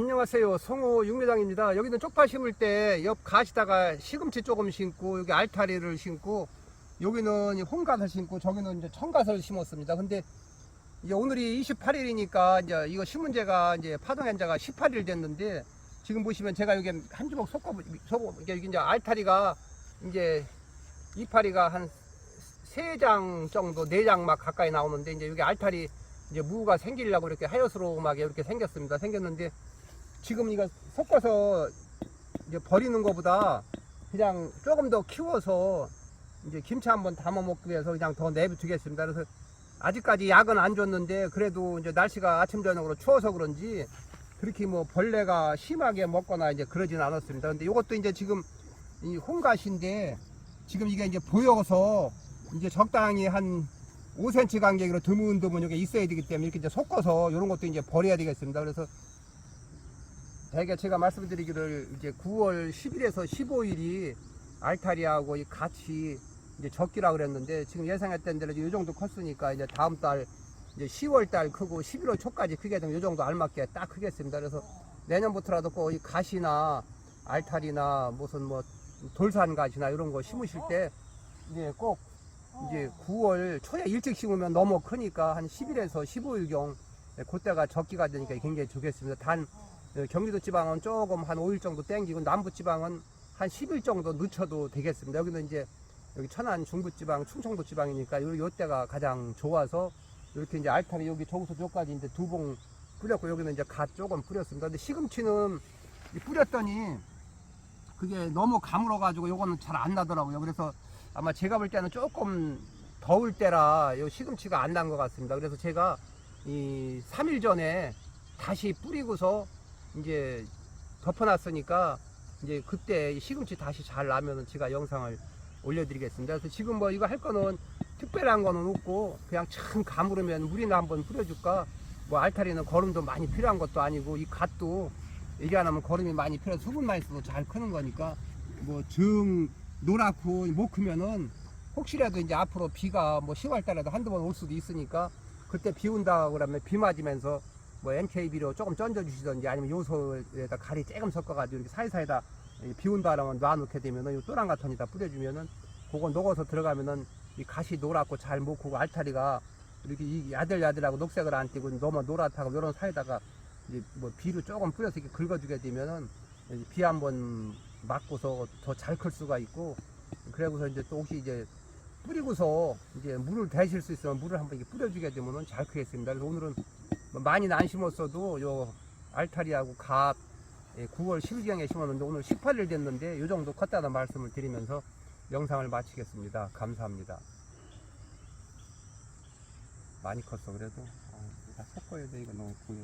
안녕하세요. 성우 육매장입니다. 여기는 쪽파 심을 때 옆 가시다가 시금치 조금 심고 여기 알타리를 심고 여기는 이 홍갓을 심고 저기는 이제 청갓을 심었습니다. 근데 이제 오늘이 28일이니까 이제 이거 심은 지가 이제 파동 현자가 18일 됐는데 지금 보시면 제가 여기 한 주먹 섞어 섞어 여기 이제 알타리가 이제 이파리가 한 세 장 정도 네 장 막 가까이 나오는데 이제 여기 알타리 이제 무가 생기려고 이렇게 하여스름하게 이렇게 생겼습니다. 생겼는데 지금 이거 섞어서 이제 버리는 것보다 그냥 조금 더 키워서 이제 김치 한번 담아 먹기 위해서 그냥 더 내비두겠습니다. 그래서 아직까지 약은 안 줬는데 그래도 이제 날씨가 아침 저녁으로 추워서 그런지 그렇게 뭐 벌레가 심하게 먹거나 이제 그러진 않았습니다. 근데 이것도 이제 지금 이 홍갓인데 지금 이게 이제 보여서 이제 적당히 한 5cm 간격으로 드문드문 이게 있어야 되기 때문에 이렇게 이제 섞어서 이런 것도 이제 버려야 되겠습니다. 그래서 대개 제가 말씀드리기를 이제 9월 10일에서 15일이 알타리하고 이 같이 이제 적기라 그랬는데 지금 예상했던 대로 이 정도 컸으니까 이제 다음 달 이제 10월 달 크고 11월 초까지 크게 되면 이 정도 알맞게 딱 크겠습니다. 그래서 내년부터라도 꼭이 갓이나 알타리나 무슨 뭐 돌산갓이나 이런 거 심으실 때 이제 꼭 이제 9월 초에 일찍 심으면 너무 크니까 한 10일에서 15일경 그때가 적기가 되니까 굉장히 좋겠습니다. 단 어, 경기도 지방은 조금 한 5일 정도 땡기고 남부 지방은 한 10일 정도 늦춰도 되겠습니다. 여기는 이제 여기 천안 중부 지방, 충청도 지방이니까 요, 요 때가 가장 좋아서 이렇게 이제 알타리 여기 저기서 저까지 이제 두 봉 뿌렸고 여기는 이제 갓 조금 뿌렸습니다. 근데 시금치는 이 뿌렸더니 그게 너무 가물어 가지고 요거는 잘 안 나더라고요. 그래서 아마 제가 볼 때는 조금 더울 때라 요 시금치가 안 난 것 같습니다. 그래서 제가 이 3일 전에 다시 뿌리고서 이제 덮어놨으니까 이제 그때 이 시금치 다시 잘 나면은 제가 영상을 올려드리겠습니다. 그래서 지금 뭐 이거 할 거는 특별한 거는 없고 그냥 참 가물으면 물이나 한번 뿌려줄까 뭐 알타리는 거름도 많이 필요한 것도 아니고 이 갓도 이게 안 하면 거름이 많이 필요해서 수분만 있어도 잘 크는 거니까 뭐정 노랗고 못 크면은 혹시라도 이제 앞으로 비가 뭐 10월 달에도 한두 번 올 수도 있으니까 그때 비 온다 그러면 비 맞으면서 뭐 NKB로 조금 던져 주시던지 아니면 요소에다 가리 조금 섞어가지고 이렇게 사이사이다 비 온다 그러면 놔놓게 되면은 이 또랑 같은 데다 뿌려주면은 그거 녹아서 들어가면은 이 가시 노랗고 잘못 크고 알타리가 이렇게 이 야들야들하고 녹색을 안 띠고 너무 노랗다고 이런 사이다가 이제 뭐 비를 조금 뿌려서 이렇게 긁어주게 되면은 비 한 번 맞고서 더 잘 클 수가 있고 그래고서 이제 또 혹시 이제 뿌리고서 이제 물을 대실 수 있으면 물을 한번 이렇게 뿌려주게 되면은 잘 크겠습니다. 그래서 오늘은 뭐 많이는 안 심었어도 요 알타리하고 갓 9월 10일경에 심었는데 오늘 18일 됐는데 요 정도 컸다는 말씀을 드리면서 영상을 마치겠습니다. 감사합니다. 많이 컸어 그래도 어, 다 섞어야 돼 이거 너무 보여.